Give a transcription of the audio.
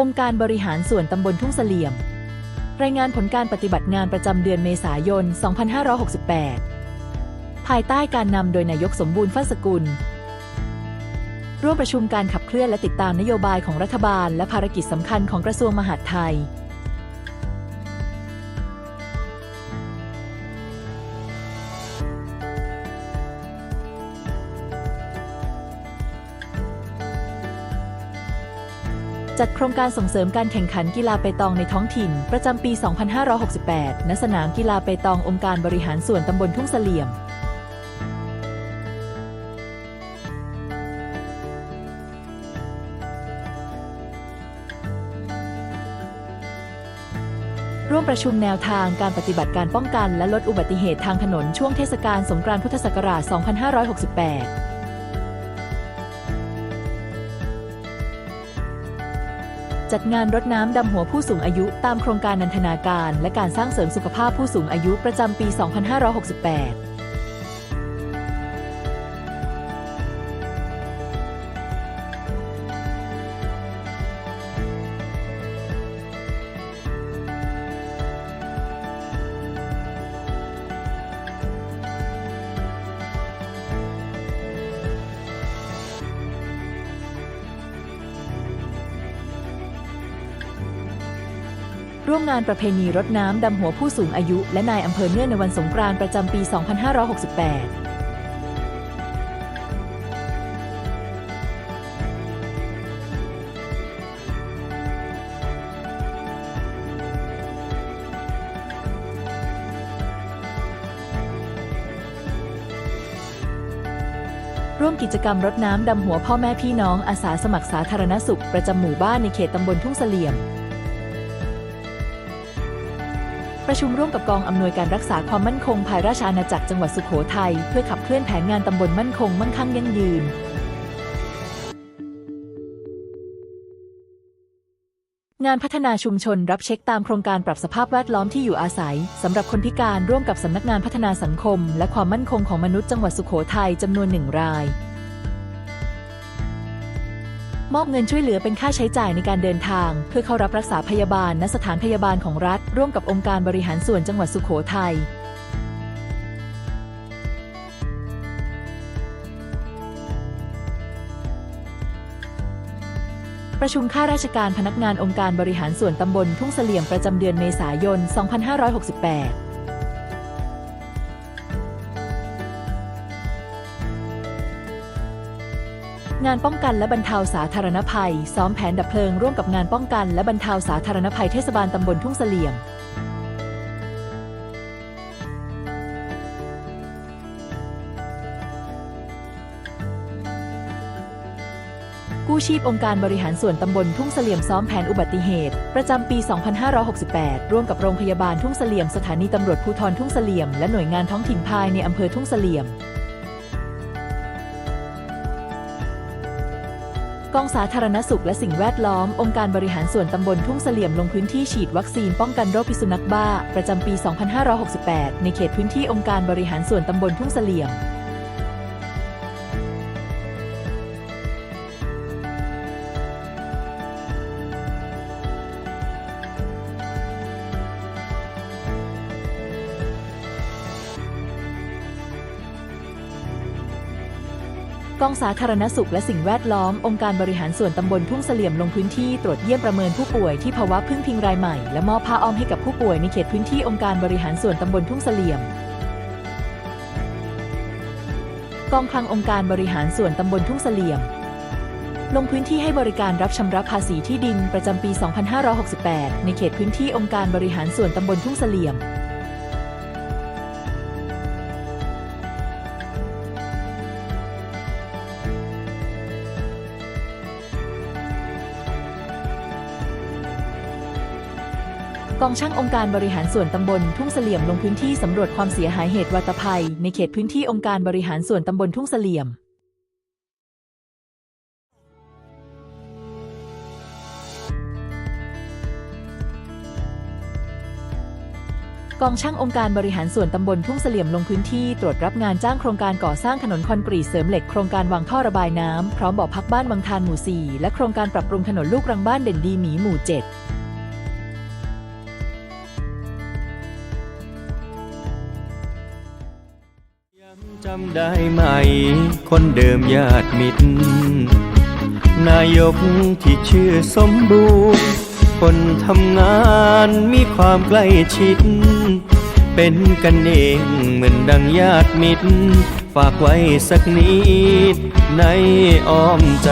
องค์การบริหารส่วนตำบลทุ่งเสลี่ยม รายงานผลการปฏิบัติงานประจำเดือนเมษายน 2568 ภายใต้การนำโดยนายกสมบูรณ์ฟัสกุล ร่วมประชุมการขับเคลื่อนและติดตามนโยบายของรัฐบาล และภารกิจสำคัญของกระทรวงมหาดไทย จัดโครงการส่งเสริมการแข่งขันกีฬาเปตองในท้องถิ่น ประจำปี 2568 ณ สนามกีฬาเปตององค์การบริหารส่วนตำบลทุ่งเสลี่ยม ร่วมประชุมแนวทางการปฏิบัติการป้องกันและลดอุบัติเหตุทางถนนช่วงเทศกาลสงกรานต์พุทธศักราช 2568 จัดงานรดน้ำดำหัวผู้สูงอายุตามโครงการนันทนาการ และการสร้างเสริมสุขภาพผู้สูงอายุประจำปี 2568 ร่วมงานประเพณีรดน้ำดำหัวผู้สูงอายุ และนายอำเภอเนื่องในวันสงกรานต์ประจำปี 2568ร่วมกิจกรรมรดน้ำดำหัวพ่อแม่พี่น้องอาสาสมัครสาธารณสุข ประจำหมู่บ้านในเขตตำบลทุ่งเสลี่ยม ประชุมร่วมกับกองอำนวยการรักษาความมั่นคงภายราชอาณาจักรจังหวัดสุขโขทัยเพื่อขับเคลื่อนแผนงานตำบลมั่นคงมั่งคั่งยั่งยืน งานพัฒนาชุมชนรับเช็คตามโครงการปรับสภาพแวดล้อมที่อยู่อาศัยสำหรับคนพิการร่วมกับสำนักงานพัฒนาสังคม และความมั่นคงของมนุษย์จังหวัดสุขโขทัยจำนวนหนึ่งราย มอบเงินช่วยเหลือเป็นค่าใช้จ่ายในการเดินทาง เพื่อเข้ารับรักษาพยาบาลณสถานพยาบาลของรัฐ ร่วมกับองค์การบริหารส่วนจังหวัดสุขโขทัยประชุมข้าราชการพนักงานองค์การบริหารส่วนตำบลทุ่งเสลี่ยมประจำเดือนเมษายน 2568 งานป้องกันและบรรเทาสาธารณภัย ซ้อมแผนดับเพลิงร่วมกับงานป้องกันและบรรเทาสาธารณภัยเทศบาลตำบลทุ่งเสลี่ยมกู้ชีพองค์การบริหารส่วนตำบลทุ่งเสลี่ยมซ้อมแผนอุบัติเหตุ ประจำปี 2568 ร่วมกับโรงพยาบาลทุ่งเสลี่ยมสถานีตำรวจภูธรทุ่งเสลี่ยมและหน่วยงานท้องถิ่นภายในอำเภอทุ่งเสลี่ยม กองสาธารณสุขและสิ่งแวดล้อม องค์การบริหารส่วนตำบลทุ่งเสลี่ยมลงพื้นที่ฉีดวัคซีนป้องกันโรคพิษสุนัขบ้า ประจำปี 2568 ในเขตพื้นที่องค์การบริหารส่วนตำบลทุ่งเสลี่ยม กองสาธารณสุขและสิ่งแวดล้อม องค์การบริหารส่วนตำบลทุ่งเสลี่ยมลงพื้นที่ตรวจเยี่ยมประเมินผู้ป่วยที่ภาวะพึ่งพิงรายใหม่ และมอบผ้าอ้อมให้กับผู้ป่วยในเขตพื้นที่องค์การบริหารส่วนตำบลทุ่งเสลี่ยม กองคลังองค์การบริหารส่วนตำบลทุ่งเสลี่ยม ลงพื้นที่ให้บริการรับชำระภาษีที่ดินประจำปี 2568 ในเขตพื้นที่องค์การบริหารส่วนตำบลทุ่งเสลี่ยม กองช่างองค์การบริหารส่วนตำบลทุ่งเสลี่ยมลงพื้นที่สำรวจความเสียหายเหตุวัตภัย ในเขตพื้นที่องค์การบริหารส่วนตำบลทุ่งเสลี่ยมกองช่างองค์การบริหารส่วนตำบลทุ่งเสลี่ยมลงพื้นที่ตรวจรับงานจ้างโครงการก่อสร้างถนนคอนกรีตเสริมเหล็กโครงการวางท่อระบายน้ำพร้อมบ่อพักบ้านบางทานหมู่ 4 และโครงการปรับปรุงถนนลูกรังบ้านเด่นดีหมีหมู่ 7 จำได้ไหม คนเดิมญาติมิตร นายกที่ชื่อสมบูรณ์ คนทำงานมีความใกล้ชิด เป็นกันเองเหมือนดังญาติมิตร ฝากไว้สักนิดในอ้อมใจ